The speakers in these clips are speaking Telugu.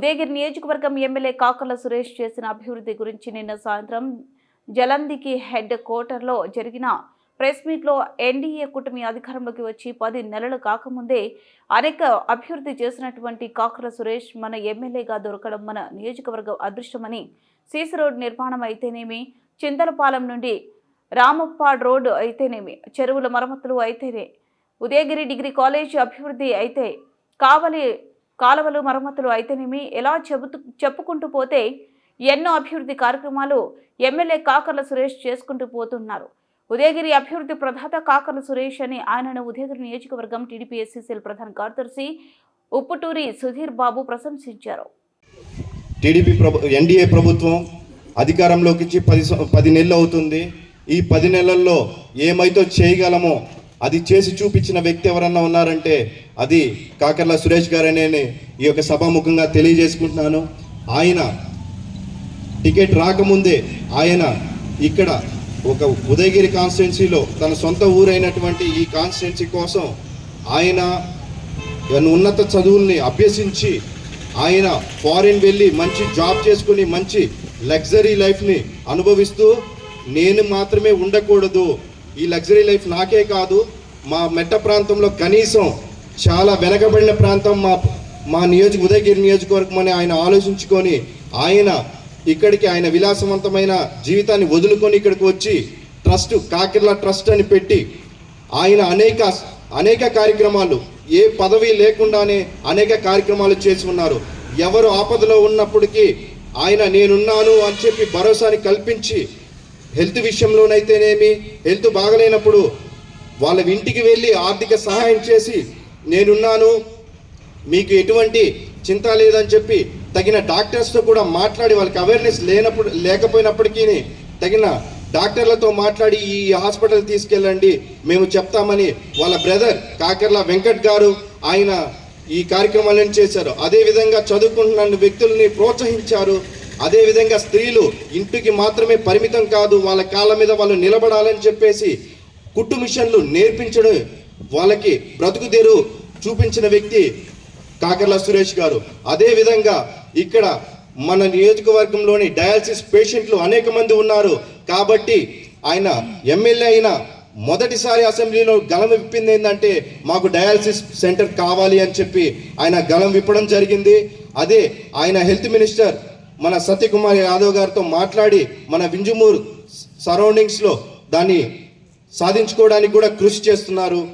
ఉదయగిరి నియోజకవర్గం ఎమ్మెల్యే కాకర్ల సురేష్ చేసిన అభివృద్ధి గురించి నిన్న సాయంత్రం జలందికి హెడ్ క్వార్టర్లో జరిగిన ప్రెస్ మీట్లో ఎన్డీఏ కూటమి అధికారంలోకి వచ్చి పది నెలలు కాకముందే అనేక అభివృద్ధి చేసినటువంటి కాకర సురేష్ మన ఎమ్మెల్యేగా దొరకడం మన నియోజకవర్గం అదృష్టమని సీసీ రోడ్ నిర్మాణం అయితేనేమి చింతలపాలెం నుండి రామప్పాడ్ రోడ్డు అయితేనేమి చెరువుల మరమ్మతులు అయితేనే ఉదయగిరి డిగ్రీ కాలేజ్ అభివృద్ధి అయితే కావలి కాలువలు మరమ్మతులు అయితేనేమి ఎలా చెబుతూ చెప్పుకుంటూ పోతే ఎన్నో అభివృద్ధి కార్యక్రమాలు ఎమ్మెల్యే కాకర్ల సురేష్ చేసుకుంటూ పోతున్నారు. ఉదయగిరి అభివృద్ధి ప్రధాత కాకర్ల సురేష్ అని ఆయనను ఉదయగిరి నియోజకవర్గం టీడీపీ ఎస్సీసీల ప్రధాన కార్యదర్శి ఉప్పుటూరి సుధీర్ బాబు ప్రశంసించారు. టీడీపీ ప్రభు ఎన్డీఏ ప్రభుత్వం అధికారంలోకి పది పది నెలలు అవుతుంది. ఈ పది నెలల్లో ఏమైతే చేయగలమో అది చేసి చూపించిన వ్యక్తి ఎవరన్నా ఉన్నారంటే అది కాకర్ల సురేష్ గారనే ఈ యొక్క సభాముఖంగా తెలియజేసుకుంటున్నాను. ఆయన టికెట్ రాకముందే ఆయన ఇక్కడ ఒక ఉదయగిరి కాన్స్టిట్యున్సీలో తన సొంత ఊరైనటువంటి ఈ కాన్స్టిట్యున్సీ కోసం ఆయన ఉన్నత చదువుల్ని అభ్యసించి ఆయన ఫారిన్ వెళ్ళి మంచి జాబ్ చేసుకుని మంచి లగ్జరీ లైఫ్ని అనుభవిస్తూ నేను మాత్రమే ఉండకూడదు ఈ లగ్జరీ లైఫ్ నాకే కాదు మా మెట్ట ప్రాంతంలో కనీసం చాలా వెనకబడిన ప్రాంతం మా మా నియోజక ఉదయగిరి నియోజకవర్గం అని ఆయన ఆలోచించుకొని ఆయన ఇక్కడికి ఆయన విలాసవంతమైన జీవితాన్ని వదులుకొని ఇక్కడికి వచ్చి ట్రస్ట్ కాకిర్ల ట్రస్ట్ అని పెట్టి ఆయన అనేక అనేక కార్యక్రమాలు ఏ పదవి లేకుండానే అనేక కార్యక్రమాలు చేసి ఉన్నారు. ఎవరు ఆపదలో ఉన్నప్పటికీ ఆయన నేనున్నాను అని చెప్పి భరోసాని కల్పించి హెల్త్ విషయంలోనైతేనేమి హెల్త్ బాగలేనప్పుడు వాళ్ళ ఇంటికి వెళ్ళి ఆర్థిక సహాయం చేసి నేనున్నాను మీకు ఎటువంటి చింత లేదని చెప్పి తగిన డాక్టర్స్తో కూడా మాట్లాడి వాళ్ళకి అవేర్నెస్ లేనప్పుడు లేకపోయినప్పటికీ తగిన డాక్టర్లతో మాట్లాడి ఈ హాస్పిటల్ తీసుకెళ్ళండి మేము చెప్తామని వాళ్ళ బ్రదర్ కాకర్ల వెంకట్ గారు ఆయన ఈ కార్యక్రమాలను చేశారు. అదేవిధంగా చదువుకుంటున్న వ్యక్తుల్ని ప్రోత్సహించారు. అదేవిధంగా స్త్రీలు ఇంటికి మాత్రమే పరిమితం కాదు వాళ్ళ కాళ్ళ మీద వాళ్ళు నిలబడాలని చెప్పేసి కుట్టు మిషన్లు నేర్పించడం వాళ్ళకి బ్రతుకుదేరు చూపించిన వ్యక్తి కాకర్ల సురేష్ గారు. అదేవిధంగా ఇక్కడ మన నియోజకవర్గంలోని డయాలసిస్ పేషెంట్లు అనేక మంది ఉన్నారు. కాబట్టి ఆయన ఎమ్మెల్యే అయిన మొదటిసారి అసెంబ్లీలో గలం విప్పింది ఏంటంటే మాకు డయాలసిస్ సెంటర్ కావాలి అని చెప్పి ఆయన గలం విప్పడం జరిగింది. అదే ఆయన హెల్త్ మినిస్టర్ మన సత్యకుమార్ యాదవ్ గారితో మాట్లాడి మన వింజమూరు సరౌండింగ్స్లో దాన్ని సాధించుకోవడానికి కూడా కృషి చేస్తున్నారు.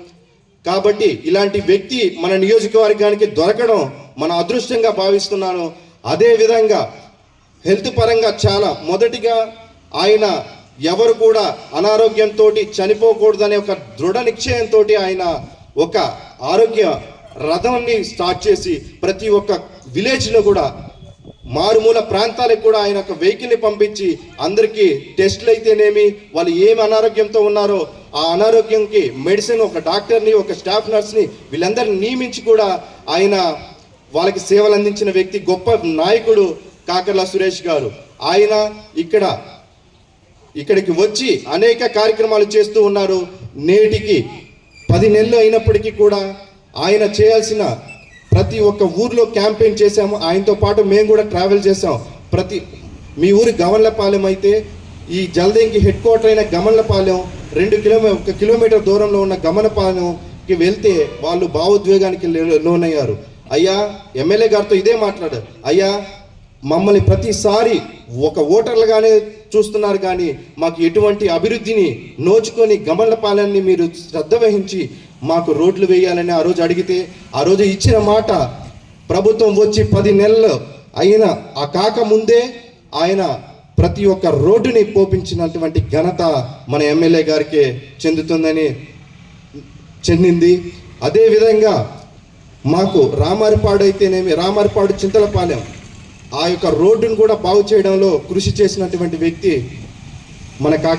కాబట్టి ఇలాంటి వ్యక్తి మన నియోజకవర్గానికి దొరకడం మన అదృష్టంగా భావిస్తున్నాను. అదే విధంగా హెల్త్ పరంగా చాలా మొదటిగా ఆయన ఎవరు కూడా అనారోగ్యంతో చనిపోకూడదనే ఒక దృఢ నిశ్చయంతో ఆయన ఒక ఆరోగ్య రథాన్ని స్టార్ట్ చేసి ప్రతి ఒక్క విలేజ్లో కూడా మారుమూల ప్రాంతాలకు కూడా ఆయన ఒక వెహికల్ని పంపించి అందరికీ టెస్టులు అయితేనేమి వాళ్ళు ఏమి అనారోగ్యంతో ఉన్నారో ఆ అనారోగ్యంకి మెడిసిన్ ఒక డాక్టర్ని ఒక స్టాఫ్ నర్స్ని వీళ్ళందరిని నియమించి కూడా ఆయన వాళ్ళకి సేవలు అందించిన వ్యక్తి గొప్ప నాయకుడు కాకర్ల సురేష్ గారు. ఆయన ఇక్కడ ఇక్కడికి వచ్చి అనేక కార్యక్రమాలు చేస్తూ ఉన్నారు. నేటికి పది నెలలు అయినప్పటికీ కూడా ఆయన చేయాల్సిన ప్రతి ఒక్క ఊర్లో క్యాంపెయిన్ చేశాము. ఆయనతో పాటు మేము కూడా ట్రావెల్ చేసాం ప్రతి మీ ఊరి గమన్లపాలెం అయితే ఈ జలదేంకి హెడ్ క్వార్టర్ అయిన గమన్లపాలెం రెండు కిలోమీ ఒక కిలోమీటర్ దూరంలో ఉన్న గమనపాలెంకి వెళ్తే వాళ్ళు భావోద్వేగానికి లోనయ్యారు. అయ్యా ఎమ్మెల్యే గారితో ఇదే మాట్లాడారు. అయ్యా మమ్మల్ని ప్రతిసారి ఒక ఓటర్లుగానే చూస్తున్నారు కానీ మాకు ఎటువంటి అభివృద్ధిని నోచుకొని గమనపాలెన్ని మీరు శ్రద్ధ వహించి మాకు రోడ్లు వేయాలని ఆ రోజు అడిగితే ఆ రోజు ఇచ్చిన మాట ప్రభుత్వం వచ్చి పది నెలలు అయిన ఆ కాక ముందే ఆయన ప్రతి ఒక్క రోడ్డుని పోపించినటువంటి ఘనత మన ఎమ్మెల్యే గారికే చెందుతుందని చెందింది. అదేవిధంగా మాకు రామారిపాడు అయితేనేమి రామారిపాడు చింతలపాలెం ఆ యొక్క రోడ్డును కూడా బాగు చేయడంలో కృషి చేసినటువంటి వ్యక్తి మన కాక